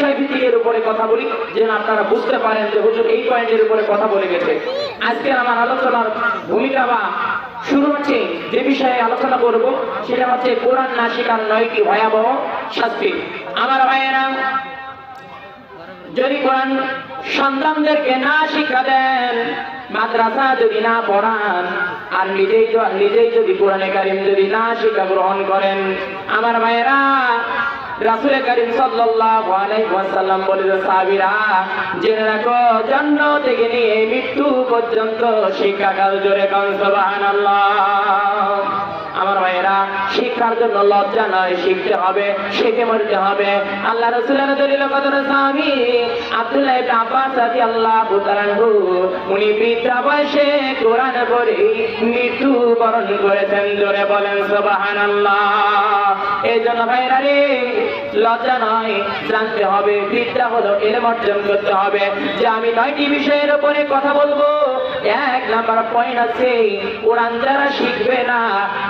বিষয় ভিত্তিকের উপরে কথা বলি যেন আপনারা বুঝতে পারেন যে হুজুর এই পয়েন্টের উপরে কথা বলে গেছে। আজকে আমার আলোচনার ভূমিকা বা শুরু হচ্ছে যে বিষয়ে আলোচনা করব, সেটা হচ্ছে কোরআন না শেখার নয়টি ভয়াবহ শাস্তি। আমার ভাইয়েরা, যদি কোরআন সন্তানদেরকে না শিক্ষা দেন, মাদ্রাসা যদি না পড়ান, আর নিজেই নিজেই যদি কোরআনে কারিম যদি না শিক্ষা গ্রহণ করেন, আমার মায়েরা রাসুল করিম সাল্লাল্লাহু আলাইহি ওয়াসাল্লাম বলে যে সাহাবীরা, জেনে রাখো, জন্ম থেকে নিয়ে মৃত্যু পর্যন্ত শিক্ষাকাল জোরে কন, সুবহানাল্লাহ। আমার ভাইয়েরা, শিক্ষার জন্য লজ্জা নয় শিখতে হবে, শিখে মরতে হবে। আল্লাহ রসুলের দলিল স্বামী আব্দুল্লাহ উনি বৃদ্ধা বয়সে কোরআন মৃত্যু বরণ করেছেন। জোরে বলেন এই জন্য ভাইরা রে, লজ্জা নয় জানতে হবে বিদ্যা হলো এলম অর্জন করতে হবে। যে আমি নয়টি বিষয়ের উপরে কথা বলব এক নাম্বার পয়েন্ট আছে। কোরআন যারা শিখবে না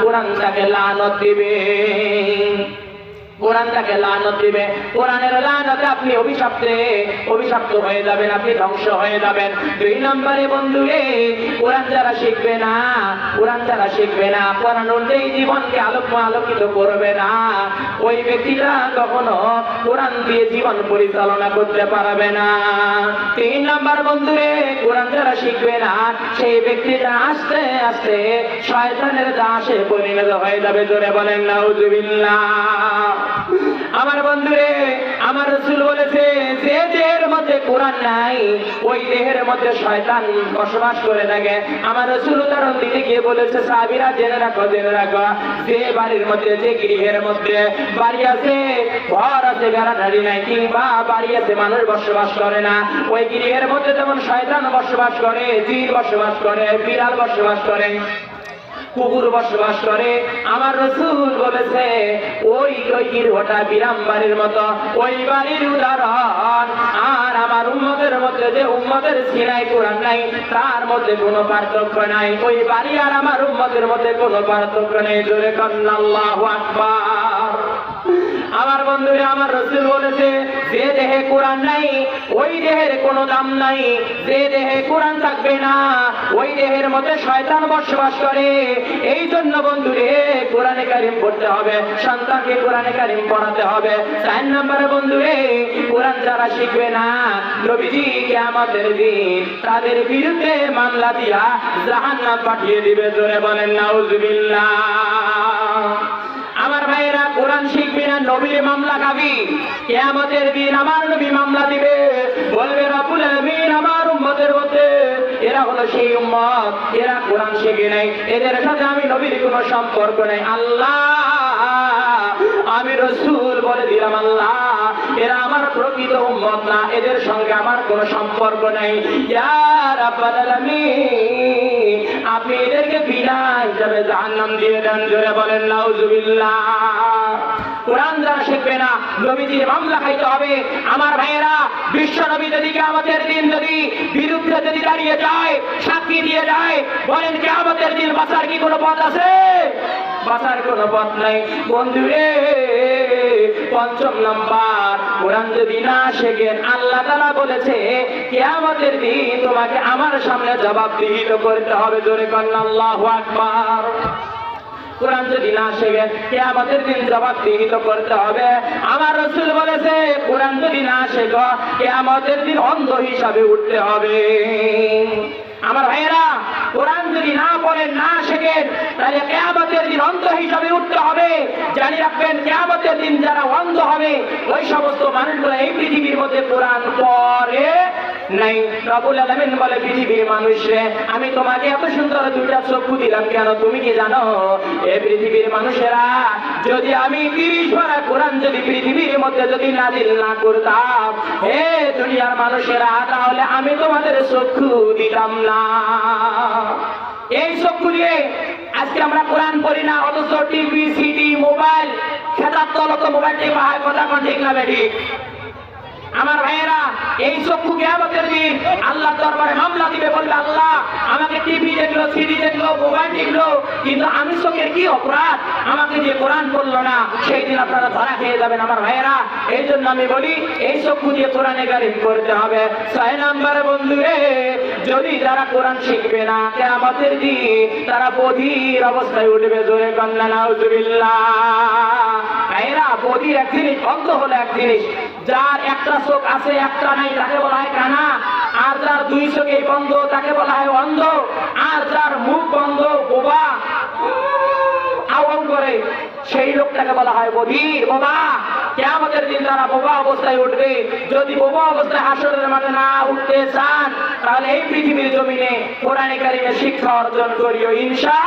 কোরআন তাকে লানত দিবে। কোরআন তাকে লানত দিবে। কোরআনের লানতে আপনি অভিশপ্তে, অভিশপ্ত হয়ে যাবেন, আপনি ধ্বংস হয়ে যাবেন। দুই নম্বরে বন্ধু রে কোরআন যারা শিখবে না, কোরআন যারা শিখবে না, কোরআন অনুযায়ী জীবনকে আলোক আলোকিত করবে না। ওই ব্যক্তিরা কখনো কোরআন দিয়ে জীবন পরিচালনা করতে পারবে না। তিন নম্বর বন্ধু রে কোরআন যারা শিখবে না, সেই ব্যক্তিটা আস্তে আস্তে শয়তানের দাসে পরিণত হয়ে যাবে। জোরে বলেন, নাউজুবিল্লাহ। আমার বন্ধুরে, আমার রসুল বলেছে, যে দেহের মধ্যে কোরআন নাই, ওই দেহের মধ্যে শয়তান বসবাস করে থাকে। আমার রসুল উদাহরণ দিতে গিয়ে বলেছে সাবিরা জেনে রাখো জেনে রাখো, যে বাড়ির মধ্যে, যে গৃহের মধ্যে বাড়ি আছে, ঘর আছে, বেড়া বেড়াধারি নাই, কিংবা বাড়ি আছে, মানুষ বসবাস করে না। ওই গৃহের মধ্যে যেমন শয়তান বসবাস করে, জিন বসবাস করে, বিড়াল বসবাস করে। কুকুর বসবাস করে। আমার রসুল বলেছে, ওই ওই গৃহটা বিরাম বাড়ির মতো, ওই বাড়ির উদাহরণ। আর আমার উম্মতের মধ্যে যে উম্মতের সিনাই কোরআন নাই, তার মধ্যে কোনো পার্থক্য নাই। ওই বাড়ি আর আমার উম্মতের মধ্যে কোনো পার্থক্য নেই। জোরে কন্নাল্লাহু আকবার। আমার বন্ধুরা, আমার রসুল বলেছে যে দেহে কোরআন নাই, ওই দেহের কোনো দাম নাই। যে দেহে কোরআন থাকবে না, ওই দেহের মধ্যে শয়তান বসবাস করে। এই জন্য বন্ধুরে, কোরআনে কারিম পড়তে হবে, সন্তানকে কোরআনে কারিম পড়াতে হবে। চার নম্বরে বন্ধুরে, কোরআন যারা শিখবে না, নবীজি আমাদের দিন তাদের বিরুদ্ধে মামলা দিয়া জাহান্নাম পাঠিয়ে দিবে। জোরে বলেন, নাউজুবিল্লাহ। নবীর মামলা খাবি কেয়ামতের দিন আমার নবী মামলা দিবে। বলবে রাবুল আলমিন, আমার উম্মতের মধ্যে এরা হলো সেই উম্মত। এরা কোরআন শিখে নাই। এদের সাথে আমি নবীর কোনো সম্পর্ক নেই। আল্লাহ, আমি রসুল বলে দিলাম, আল্লাহ, এরা আমার প্রকৃত উম্মত না। এদের সঙ্গে আমার কোনো সম্পর্ক নেই। আপনি এদেরকে বিনা হিসাবে জাহান্নাম দিয়ে দেন। জোরে বলেন, নাউজুবিল্লাহ। কোরআন যারা শিখবে না, নবীজির মামলা খাইতে হবে। আমার ভাইয়েরা, বিশ্ব নবী যদি আমাদের দিন যদি বিরুদ্ধে যদি দাঁড়িয়ে যায়, সাক্ষী দিয়ে যায়, বলেন কে আমাদের দিন বাঁচার কি কোনো পথ আছে? বাঁচার কোনো পথ নাই। বন্ধুরে পঞ্চম নাম্বার, কোরআন যদি না শেখেন আল্লাহ তালা বলেছে, কেয়ামতের দিন তোমাকে আমার সামনে জবাবদিহিত করতে হবে। জোরে কন্যা, আল্লাহু আকবার। কোরআন যদি না শেখে, কেয়ামতের দিন জবাবদিহিত করতে হবে। আমার রসুল বলেছে, কোরআন যদি না শেখো, কেয়ামতের দিন অন্ধ হিসাবে উঠতে হবে। আমার ভাইয়েরা, কোরআন যদি না পড়েন না শেখেন তাহলে কেয়ামতের দিন অন্ধ হিসাবে উঠতে হবে। জানি রাখবেন, কেয়ামতের দিন যারা অন্ধ হবে, ওই সমস্ত মানুষগুলো এই পৃথিবীর মধ্যে কোরআন পড়ে নাই। রবুল আলমিন বলে, পৃথিবীর মানুষরে, আমি তোমাকে এত সুন্দর দুইটা চক্ষু দিলাম কেন? তুমি কি জানো? এ পৃথিবীর মানুষেরা, যদি আমি তিরিশ পারা কোরআন যদি পৃথিবীর মধ্যে যদি নাজিল না করতাম, হে দুনিয়ার মানুষেরা, তাহলে আমি তোমাদের চক্ষু দিতাম না। এই চক্ষু দিয়ে আজকে আমরা কোরআন পড়ি না, অথচ টিভি সিডি মোবাইল খেতার তলত মোবাইল টিপা হয় কথা ঠিক না, বেঠিক? আমার ভাইয়েরা, এই চক্ষু কেয়ামতের দিন আল্লাহ দরবারে মামলা দিবে বলবে, আল্লাহ, আমাকে টিভি দেখল সিডি দেখল মোবাইল দেখল, কিন্তু আমি চোখের কি অপরাধ? আমাকে যে কোরআন করল না সেই দিন আপনারা ধরা খেয়ে যাবেন আমার ভাইয়েরা। এই জন্য আমি বলি, এই চক্ষু দিয়ে কোরআনে গারিব করতে হবে। ছয় নম্বরে বন্ধুরে, যদি যারা কোরআন শিখবে না, কেয়ামতের দিন তারা বধির অবস্থায় উঠবে, জোরে কন্যা নাউজুবিল্লাহ। ভাইয়েরা, বধির এক জিনিস, অন্ধ হলো এক জিনিস। যার একটা চোখ আছে, একটা নাই, তাকে বলা হয় কানা। আর যার দুই চোখে বন্ধ, তাকে বলা হয় অন্ধ। আর যার মুখ বন্ধ, বোবা। আওয়াম করে, সেই লোকটাকে বলা হয় বধির, বোবা। কেমতের দিন তারা বোবা অবস্থায় উঠবে। যদি বোবা অবস্থায় হাসরের মাঠে না উঠতে চান, তাহলে এই পৃথিবীর জমিনে কোরআনে কারিমে শিক্ষা অর্জন করিও, ইনশা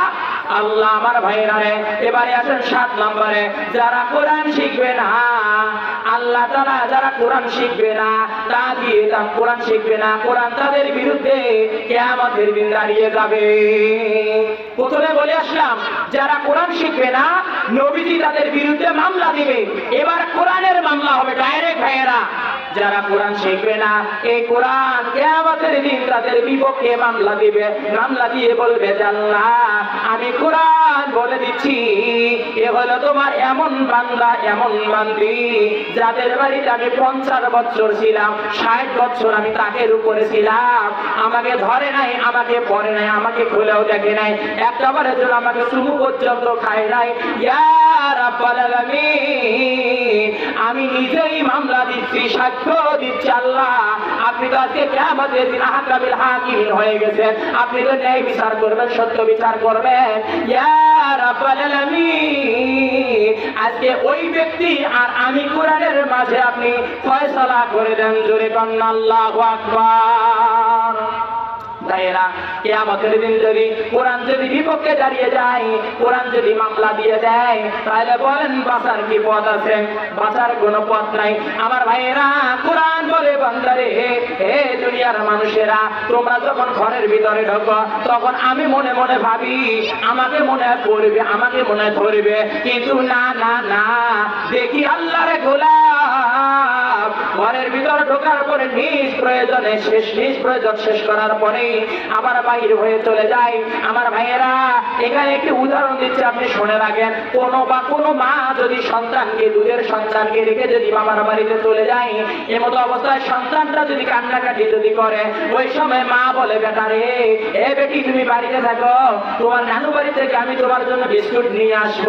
আল্লাহ আমার ভাইয়েরা রে এবারে আসেন সাত নম্বরে। যারা কোরআন শিখবে না, আল্লাহ তারা যারা কোরআন শিখবে না, তা দিয়ে তার কোরআন শিখবে না। কোরআন তাদের বিরুদ্ধে কেয়ামতের দিন দাঁড়িয়ে যাবে। প্রথমে বলে আসলাম, যারা কোরআন শিখবে না, নবীজি তাদের বিরুদ্ধে মামলা দিবে। এবার কোরআনের মামলা হবে ডাইরেক্ট ভাইয়েরা। যারা কোরআন শিখবে না, এই কোরআন কেয়ামতের দিন তাদের বিপক্ষে মামলা দিবে, মামলা দিয়ে বলবে জাল্লা আমি কোরআন বলে দিচ্ছি। এ হলো তোমার এমন বান্দা, এমন বান্দি, যাদের বাড়িতে আমি পঞ্চাশ বছর ছিলাম, ষাট বছর আমি তাকের উপরে ছিলাম। আমাকে ধরে নাই, আমাকে পরে নাই, আমাকে খুলেও দেখে নাই। একটা বারের জন্য আমাকে শুরু পর্যন্ত খায় নাই। ইয়া রাব্বাল আলামিন। আমি নিজেই মামলা দিচ্ছি, সাক্ষ্য দিচ্ছি আল্লাহ। আপনি তো আজকে কিয়ামতের দিন আহকামিল হাকিমিন হয়ে গেছেন। আপনি তো ন্যায় বিচার করবেন, সত্য বিচার করবেন। আজকে ওই ব্যক্তি আর আমি কোরআনের মাঝে আপনি ফয়সালা করে দেন, জোরে কন্যা আল্লাহু আকবার। ভাইয়েরা কেয়ামতের দিন যদি কোরআন যদি বিপক্ষে দাঁড়িয়ে যায়, কোরআন যদি মামলা দিয়ে দেয়, তাহলে বলেন কি পথ আছে? পথ নাই। আমার কোরআন বলে হে দুনিয়ার মানুষেরা, তোমরা যখন ঘরের ভিতরে ঢোকো, তখন আমি মনে মনে ভাবি, আমাকে মনে পড়বে আমাকে মনে ধরবে। কিন্তু না না না, দেখি আল্লাহর গোলাপ ঘরের ভিতর ঢোকার পরে নিজ প্রয়োজনে শেষ নিজ প্রয়োজন শেষ করার পরে আবার বাহির হয়ে চলে যায়। আমার ভাইয়েরা, এখানে একটি উদাহরণ দিচ্ছে, আপনি শুনে রাখেন। কোনো বা কোনো মা যদি সন্তানকে, দুধের সন্তানকে রেখে যদি মামার বাড়িতে চলে যায়, এমতো অবস্থায় সন্তানটা যদি কান্নাকাটি যদি করে, ওই সময় মা বলে, বেটা রে, এ বেটি তুমি বাড়িতে থাকো। তোমার নানু বাড়ি থেকে আমি তোমার জন্য বিস্কুট নিয়ে আসব।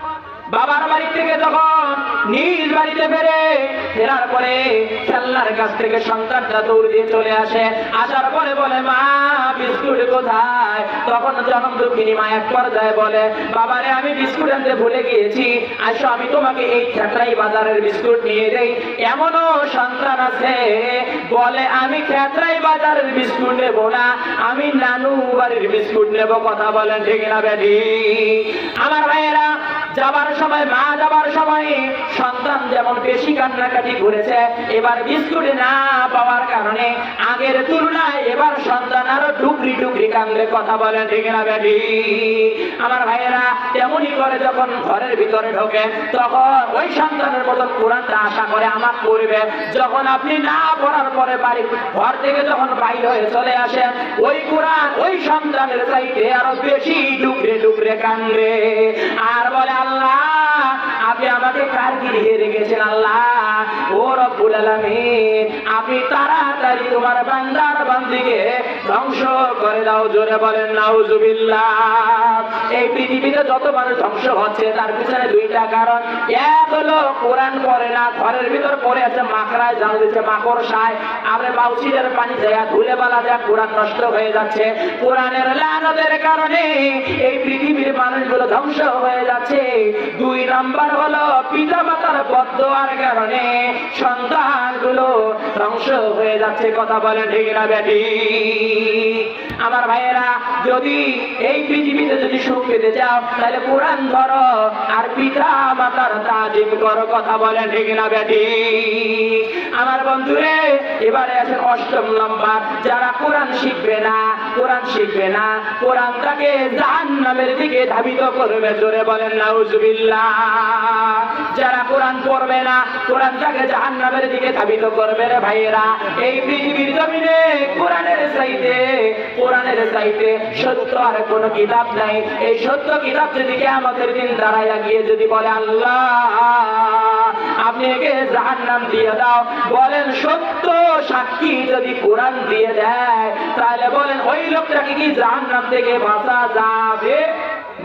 বাবার বাড়ি থেকে যখন নিজ বাড়িতে ফেরে, ফেরার পরে খেলনার কাছ থেকে সন্তানটা দৌড় দিয়ে চলে আসে। আসার পরে বলে, মা, বিস্কুট কোথায়? তখন যখন দুঃখিনী মা এক পর্যায়ে বলে, বাবারে, আমি বিস্কুট আনতে ভুলে গিয়েছি। আসো, আমি তোমাকে এই খেতরাই বাজারের বিস্কুট নিয়ে দেই। এমনও সন্তান আছে। বলে, আমি খেতরাই বাজারের বিস্কুট নেব না, আমি নানু বাড়ির বিস্কুট নেব। কথা বলেন ঠিক না বেটি আমার ভাইয়েরা যাবার সময়, মা যাবার সময় সন্তান যেমন বেশি কান্নাকাটি করেছে, এবার বিস্কুট না পাওয়ার কারণে আগের তুলনায় এবার সন্তান আরও ডুকরি ডুকরি কান্দে কথা বলেন ঠিক না বেটি? আমার ভাইয়েরা তেমনই করে যখন ঘরের ভিতরে ঢোকে, তখন ওই সন্তানের মতন কোরআনটা আশা করে আমার পড়বে যখন আপনি না পড়ার পরে বাড়ি, ঘর থেকে যখন বাইর হয়ে চলে আসেন, ওই কোরআন ওই সন্তানের চাইতে আরও বেশি ডুকরে ডুকরে কান্দে আর বলে আল্লাহ আপনি আমাকে কার গিরিয়ে রেখেছেন আল্লাহ। ও রব্বুল আপনি তাড়াতাড়ি তোমার বান্দার বান্দিকে ধ্বংস করে দাও, জোরে বলেন, নাউজুবিল্লাহ। এই পৃথিবীতে যত মানুষ ধ্বংস হচ্ছে, তার পিছনে দুইটা কারণ। এক হলো, কোরআন পড়ে না, ঘরের ভিতর পড়ে আছে মাকড়ায় জাল দিচ্ছে মাকড় সায় আমরা বাউসিদের পানি যায় ধুলে বালা যায় কোরআন নষ্ট হয়ে যাচ্ছে। কোরআনের লানতের কারণে এই পৃথিবীর মানুষগুলো ধ্বংস হয়ে যাচ্ছে। দুই নাম্বার হলো পিতা মাতার বদোয়ার কারণে সন্তানগুলো ধ্বংস হয়ে যাচ্ছে। কথা বলে ঠিক না, বেটি? আমার ভাইয়েরা, যদি এই পৃথিবীতে যদি সুখ পেতে চাও, তাহলে কোরআন ধরো, আর পিতা মাতার তাজিম করো, কথা বলে ঠিক না বেটি? আমার বন্ধুরে, এবারে আছেন অষ্টম নম্বর, যারা কোরআন শিখবে না, কোরআন শিখবে না কোরআন তাকে জাহান নামের দিকে ধাবিত করবে, জোরে বলেন, নাউজুবিল্লাহ। যারা কোরআন পড়বে না কোরআন তাকে জাহান নামের দিকে ধাবিত করবে রে ভাইয়েরা, এই পৃথিবীর জমিনে কোরআনের চাইতে, কোরআনের চাইতে সত্য আর কোনো কিতাব নাই। এই সত্য কিতাব যদি আমাদের দিন দাঁড়াইয়া গিয়ে যদি বলে আল্লাহ, আপনি একে জাহান নাম দিয়ে দাও, বলেন সত্য সাক্ষী যদি কোরআন দিয়ে দেয়, তাহলে বলেন ওই লোকটাকে কি জাহান নাম থেকে বাঁচা যাবে?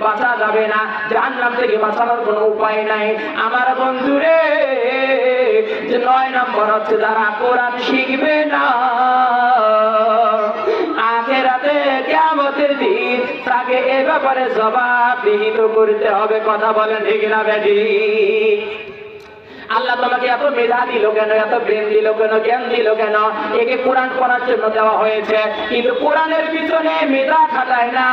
বাঁচা যাবে না। জাহান নাম থেকে বাঁচানোর কোনো উপায় নাই। আমার বন্ধুরে, যে নয় নম্বর হচ্ছে যারা কোরআন শিখবে না ব্যাপারে জবাব বিহিত করতে হবে, কথা বলেন ঠিক না বেটি? আল্লাহ তোমাকে এত মেধা দিল কেন, এত ব্রেন দিল কেন, জ্ঞান দিল কেন? একে কোরআন পড়ার জন্য দেওয়া হয়েছে, কিন্তু কোরআনের পিছনে মেধা খাটায় না।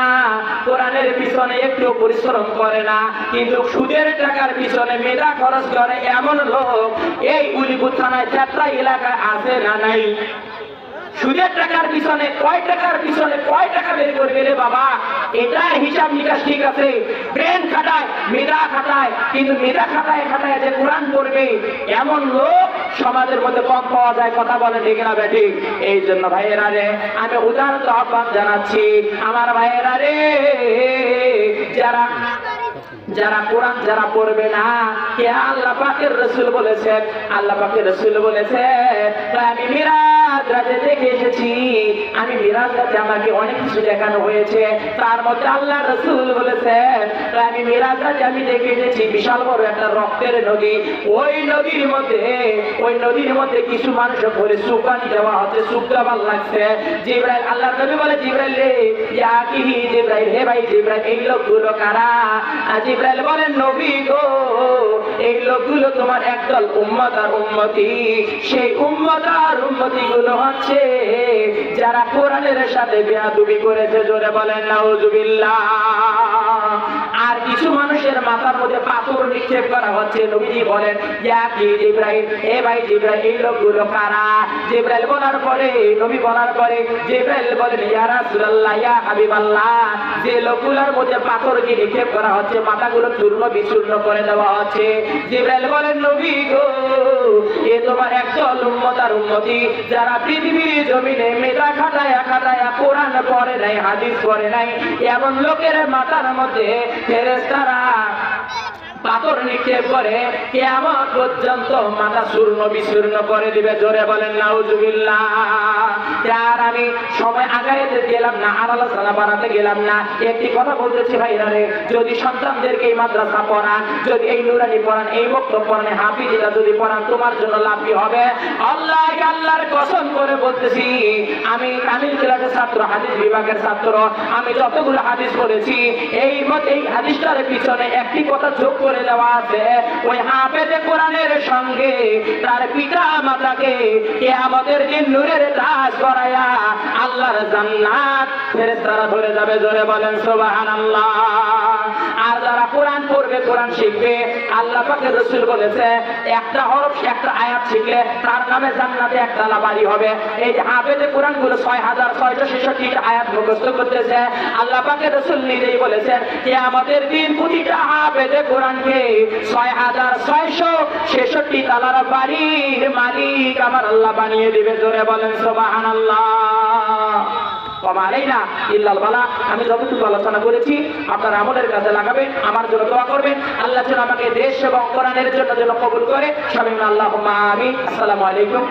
কোরআনের পিছনে একটু পরিশ্রম করে না, কিন্তু সুদের টাকার পিছনে মেধা খরচ করে এমন লোক। এই উলিপুর থানায় যাত্রা এলাকায় আছে না নাই? সুদের টাকার পিছনে, কয় টাকার পিছনে, কয় টাকা বের করবে রে বাবা? এটার হিসাব নিকাশ ঠিক আছে। ব্রেন খাটায়, মেধা খাটায়, কিন্তু মেধা খাটায় খাটায় যে কোরআন পড়বে, এমন লোক সমাজের মধ্যে কম পাওয়া যায়, কথা বলে ঠিক না বেঠিক এই জন্য ভাইয়েরা রে, আমি উদাহরণ আহ্বান জানাচ্ছি। আমার ভাইয়েরা রে যারা কোরআন যারা পড়বে না কে আল্লাহ পাকের রসুল বলেছেন, আল্লাহ পাকের রসুল বলেছে তাই আমি মিরাজ রাজে দেখে এসেছি, আমি মিরাজ রাজে আমাকে অনেক কিছু দেখানো হয়েছে, তার মধ্যে আল্লাহ রসুল বলেছেন আমি মিরাজ রাজে আমি দেখে এসেছি, বিশাল বড় একটা রক্তের নদী, ওই নদীর মধ্যে, ওই নদীর মধ্যে কিছু মানুষ ভরে সুপানি দেওয়া হচ্ছে শুক্রাবার লাগছে। জিব্রাইল আল্লাহ নবী বলে জিব্রাইল রে ইয়া কি জিব্রাইল, হে ভাই জিব্রাইল, এই লোকগুলো কারা? আর জিব্রাইল বলেন নবী গো, এই লোকগুলো তোমার একদল উম্মত আর উম্মতি। সেই উম্মত আর উম্মতি গুলো হচ্ছে যারা কোরআনের সাথে বেয়াদুবি করেছে, জোরে বলেন, নাউজুবিল্লাহ। কিছু মানুষের মাথার মধ্যে পাথর নিক্ষেপ করা হচ্ছে। নবীজি বলেন জিব্রাইল এ ভাই জিব্রাহিম এই লোকগুলো কারা? জিব্রাইল বলার পরে, নবী বলার পরে, জিব্রাইল বলেন, ইয়া রাসূলুল্লাহ, ইয়া হাবিবাল্লাহ, যে লোকগুলোর মধ্যে পাথর কি নিক্ষেপ করা হচ্ছে, মাথাগুলো চূর্ণ বিচূর্ণ করে দেওয়া হচ্ছে। জিব্রাইল বলেন, নবী গো এ তোমার একদল উম্মত আর উন্নতি যারা পৃথিবীর জমিনে মেধা খাটায়া খাটায়া কোরআন পড়ে নাই, হাদিস পড়ে নাই, এমন লোকের মাথার মধ্যে ফেরেশতারা পাথর নিক্ষেপ করে কেমন পর্যন্ত মাথা চূর্ণ বিচূর্ণ করে দিবে। জোরে বলেন আর আমি সময় আগাইতে গেলাম না, আর আলোচনা বাড়াতে গেলাম না। একটি কথা বলতেছি ভাইরা রে, যদি সন্তানদেরকে এই মাদ্রাসা পড়ান, যদি এই নুরানি পড়ান, এই বক্তব্য পড়ান হাফিজিটা যদি পড়ান, তোমার জন্য লাভ কি হবে? আল্লাহ আল্লাহর কসম করে বলতেছি, আমি কামিল ক্লাসের ছাত্র, হাদিস বিভাগের ছাত্র, আমি যতগুলো হাদিস পড়েছি, এই মত এই হাদিসটার পিছনে একটি কথা যোগ করে দেওয়া আছে। ওই হাফেজে কোরআনের সঙ্গে তার পিতা মাতাকে কে আমাদের দিন নূরের দাস করায়া আল্লাহর জান্নাত ফেরেস্তারা ধরে যাবে। জোরে বলেন, সুবহানাল্লাহ। আর যারা কোরআন পড়বে, কোরআন শিখবে, আল্লাহ পাকের রসুল বলেছে, একটা হরফ একটা আয়াত শিখলে তার নামে জান্নাতে একতলা বাড়ি হবে। এই যে হাফেজে কোরআনগুলো ছয় হাজার ছয়শো ছেষট্টি আয়াত মুখস্থ করতেছে, আল্লাহ পাকের রসুল নিজেই বলেছেন যে আমাদের দিন প্রতিটা হাফেজে কোরআনকে ছয় হাজার ছয়শো ছেষট্টি তালার বাড়ির মালিক আমার আল্লাহ বানিয়ে দিবে। জোরে বলেন সোবাহান আল্লাহ ইল্লাল বালা। আমি যতটুকু আলোচনা করেছি, আপনার আমলের কাজে লাগাবেন, আমার জন্য দোয়া করবেন। আল্লাহ যেন আমাকে দেশ এবং কোরআনের জন্য যেন কবুল করে। সবাই আল্লাহ আমি আসসালামু আলাইকুম